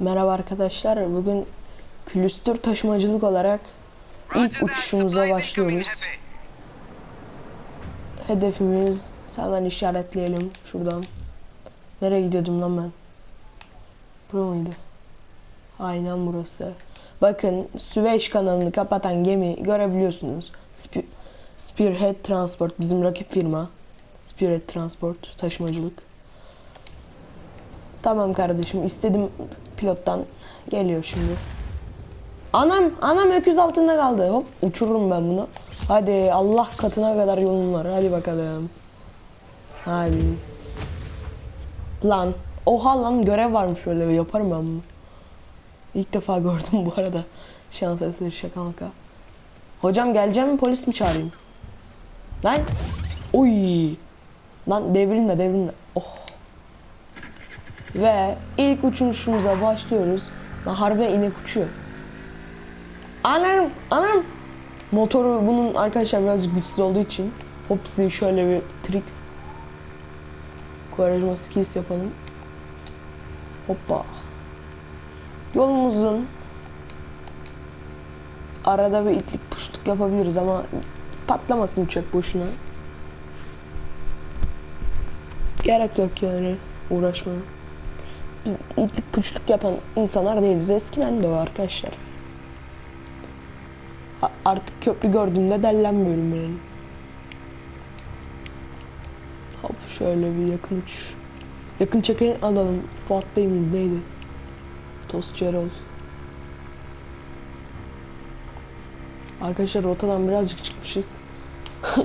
Merhaba arkadaşlar. Bugün külüstür taşımacılık olarak ilk uçuşumuza başlıyoruz. Hedefimiz hemen işaretleyelim şuradan. Nereye gidiyordum lan ben? Bura mıydı? Aynen burası. Bakın Süveyş kanalını kapatan gemi görebiliyorsunuz. Spe- Spearhead Transport bizim rakip firma. Spearhead Transport taşımacılık. Tamam kardeşim istedim pilottan geliyor şimdi. Anam anam öküz altında kaldı. Hop uçururum ben bunu. Hadi Allah katına kadar yolun var. Hadi bakalım. Hadi. Lan oha lan görev varmış böyle yaparım ben bunu. İlk defa gördüm bu arada. Şans eseri şaka maka. Hocam geleceğim mi polis mi çağırayım? Lan. Uy. Lan devrilme devrilme. Ve ilk uçuşumuza başlıyoruz. Lan harbi inek uçuyor. Anam anam. Motoru bunun arkadaşlar biraz güçsüz olduğu için hop size şöyle bir tricks Kovarajma skills yapalım. Hoppa. Yolumuzun arada bir itlik puşluk yapabiliriz ama patlamasın uçak boşuna. Gerek yok yani uğraşmaya. Biz itlik puşluk yapan insanlar değiliz. Eskiden de o arkadaşlar. A- Artık köprü gördüğümde dellenmiyorum yani. Hop şöyle bir yakın uç. Yakın çeken alalım. Fuat Bey mi neydi? Tost Erol. Arkadaşlar rotadan birazcık çıkmışız.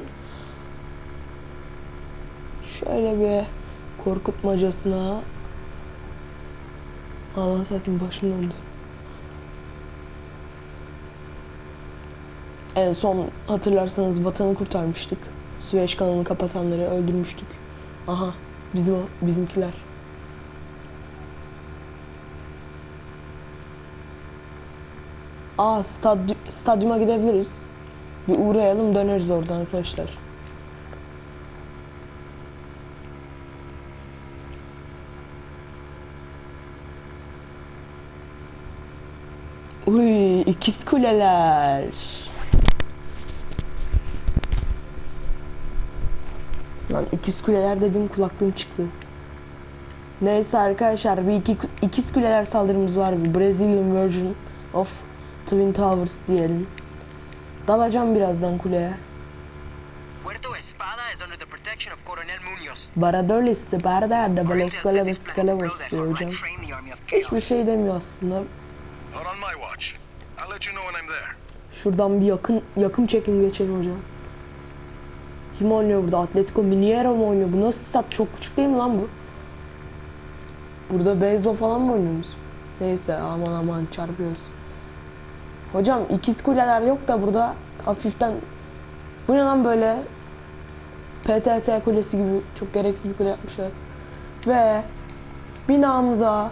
şöyle bir korkutmacasına Allah satayım başım döndü. En son hatırlarsanız vatanı kurtarmıştık. Süveyş kanalını kapatanları öldürmüştük. Aha bizim bizimkiler. Aa stady stadyuma gidebiliriz. Bir uğrayalım döneriz oradan arkadaşlar. Uy ikiz kuleler. Lan ikiz kuleler dedim kulaklığım çıktı. Neyse arkadaşlar bir iki, ikiz kuleler saldırımız var. Bir Brazilian version of Twin Towers diyelim. Dalacağım birazdan kuleye. Barador liste barda da böyle skala ve skala basıyor hocam. Hiçbir şey demiyor aslında. Not on my watch. I'll let you know when I'm there. Şuradan bir yakın yakın çekim geçelim hocam. Kim oynuyor burada? Atletico Mineiro mu oynuyor? Bu nasıl stat? Çok küçük değil mi lan bu? Burada beyzbol falan mı oynuyoruz? Neyse aman aman çarpıyoruz. Hocam ikiz kuleler yok da burada hafiften bu ne lan böyle PTT kulesi gibi çok gereksiz bir kule yapmışlar. Ve binamıza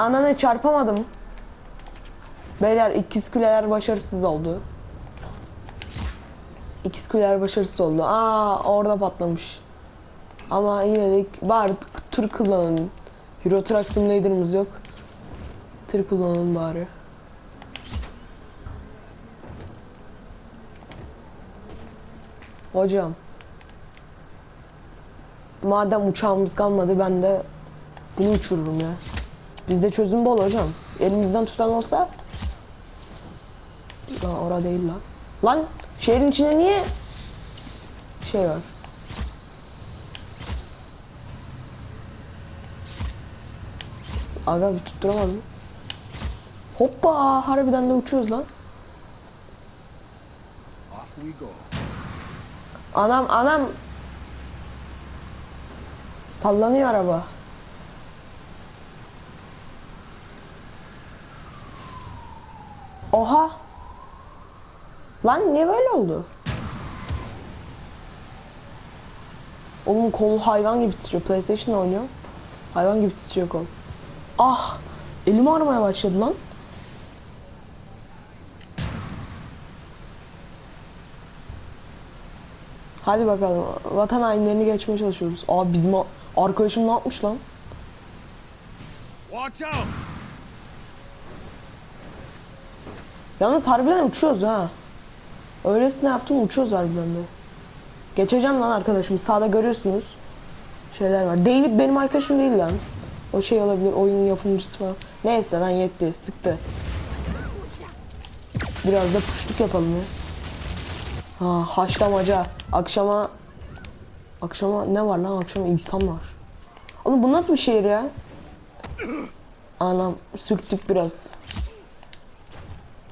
anane çarpamadım. Beyler ikiz kuleler başarısız oldu. İkiz kuleler başarısız oldu. Aa orada patlamış. Ama yine de bari tır kullanın. Euro Truck Simulator'ımız yok. Tır kullanın bari. Hocam. Madem uçağımız kalmadı ben de bunu uçururum ya. Bizde çözüm bol hocam. Elimizden tutan olsa Lan ora değil lan. Lan şehrin içinde niye şey var? Aga bir tutturamadım. Hoppa harbiden de uçuyoruz lan. Anam anam. Sallanıyor araba. Oha. Lan niye böyle oldu? Oğlum kol hayvan gibi titriyor. PlayStation oynuyor. Hayvan gibi titriyor kol. Ah! Elim ağrımaya başladı lan. Hadi bakalım. Vatan hainlerini geçmeye çalışıyoruz. Aa bizim arkadaşım ne yapmış lan? Watch out! Yalnız harbiden uçuyoruz ha. Öylesine yaptım uçuyoruz harbiden de. Geçeceğim lan arkadaşım. Sağda görüyorsunuz. Şeyler var. David benim arkadaşım değil lan. O şey olabilir. Oyunun yapımcısı falan. Neyse lan yetti. Sıktı. Biraz da puşluk yapalım ya. Ha haşlamaca. Akşama Akşama ne var lan? Akşama insan var. Oğlum bu nasıl bir şehir ya? Anam sürttük biraz.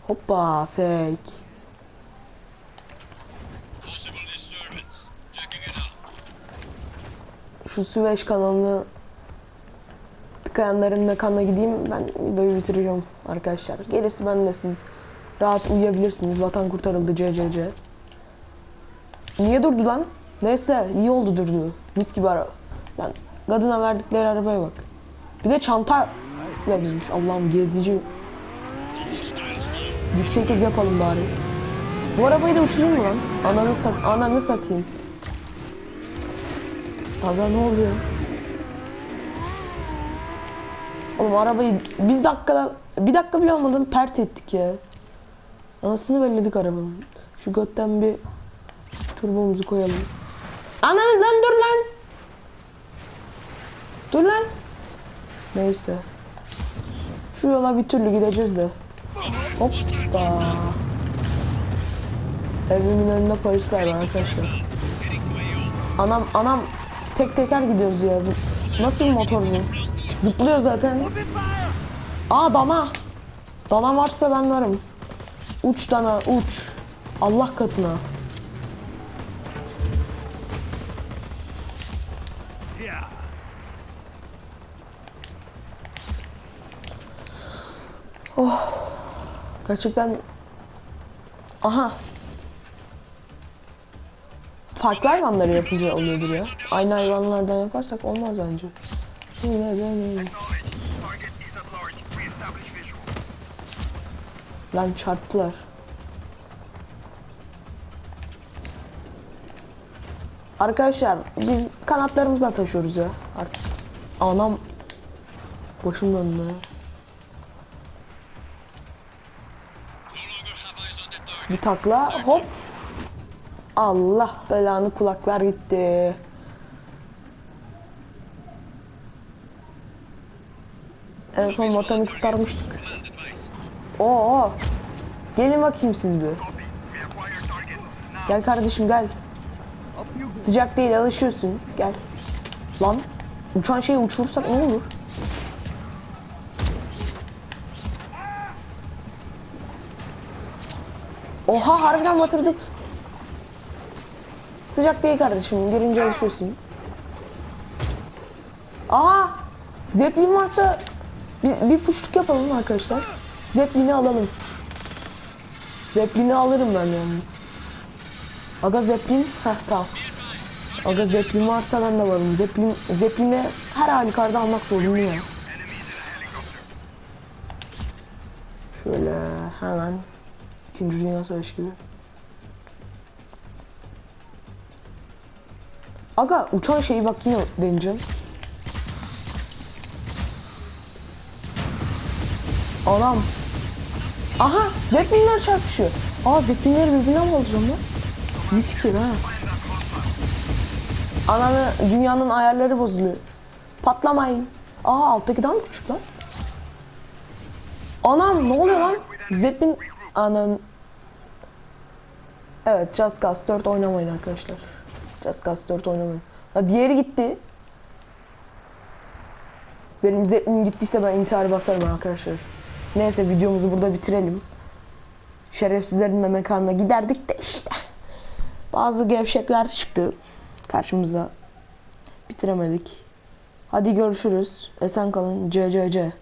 Hoppa fake. Şu Süveyş kanalını tıkayanların mekanına gideyim ben videoyu bitireceğim arkadaşlar. Gerisi ben de siz rahat uyuyabilirsiniz. Vatan kurtarıldı CCC. Niye durdu lan? Neyse iyi oldu durdu. Mis gibi araba. Lan kadına verdikleri arabaya bak. Bir de çanta verilmiş. Allah'ım gezici. Yüksek hız yapalım bari. Bu arabayı da uçurayım mı lan? Ananı, sat ananı satayım. Kaza ne oluyor? Oğlum arabayı biz dakikada bir dakika bile olmadan pert ettik ya. Anasını belledik arabanın. Şu götten bir turbomuzu koyalım. Ananı lan dur lan. Dur lan. Neyse. Şu yola bir türlü gideceğiz de. Hoppa. Evimin önünde polisler var arkadaşlar. Anam anam tek teker gidiyoruz ya. Nasıl bir motor bu? Zıplıyor zaten. Aa dana. Dana varsa ben varım. Uç dana uç. Allah katına. Yeah. Gerçekten Aha. Farklı hayvanları yapınca oluyordur ya. Aynı hayvanlardan yaparsak olmaz bence. Lan çarptılar. Arkadaşlar biz kanatlarımızla taşıyoruz ya artık. Anam başım döndü. Bir takla hop. Allah belanı kulaklar gitti. En son vatanı kurtarmıştık. Oo. Gelin bakayım siz bir. Gel kardeşim gel. Sıcak değil alışıyorsun. Gel. Lan uçan şeyi uçurursak ne olur? Oha harbiden batırdık. Sıcak değil kardeşim. Girince alışıyorsun. Aha! Zeppelin varsa bir, bir puşluk yapalım arkadaşlar. Zeppelin'i alalım. Zeppelin'i alırım ben yalnız. Aga Zeppelin, heh tamam. Aga Zeppelin varsa ben de varım. Zeppelin, Zeppelin'i her halükarda almak zorundayım ya. Şöyle hemen İkinci Dünya Savaşı gibi. Aga uçan şeyi bak yine deneyeceğim. Anam. Aha Zeppelinler çarpışıyor. Aa Zeppelinleri birbirinden mi alacağım lan? Büyük fikir ha. Ananı dünyanın ayarları bozuluyor. Patlamayın. Aa alttaki daha mı küçük lan? Anam ne oluyor lan? Zeppelin anan. Evet Just Cause 4 oynamayın arkadaşlar. Just Cause 4 oynamayın. Ha diğeri gitti. Benim Zeppelin gittiyse ben intihar basarım arkadaşlar. Neyse videomuzu burada bitirelim. Şerefsizlerin de mekanına giderdik de işte. Bazı gevşekler çıktı karşımıza. Bitiremedik. Hadi görüşürüz. Esen kalın. CCC.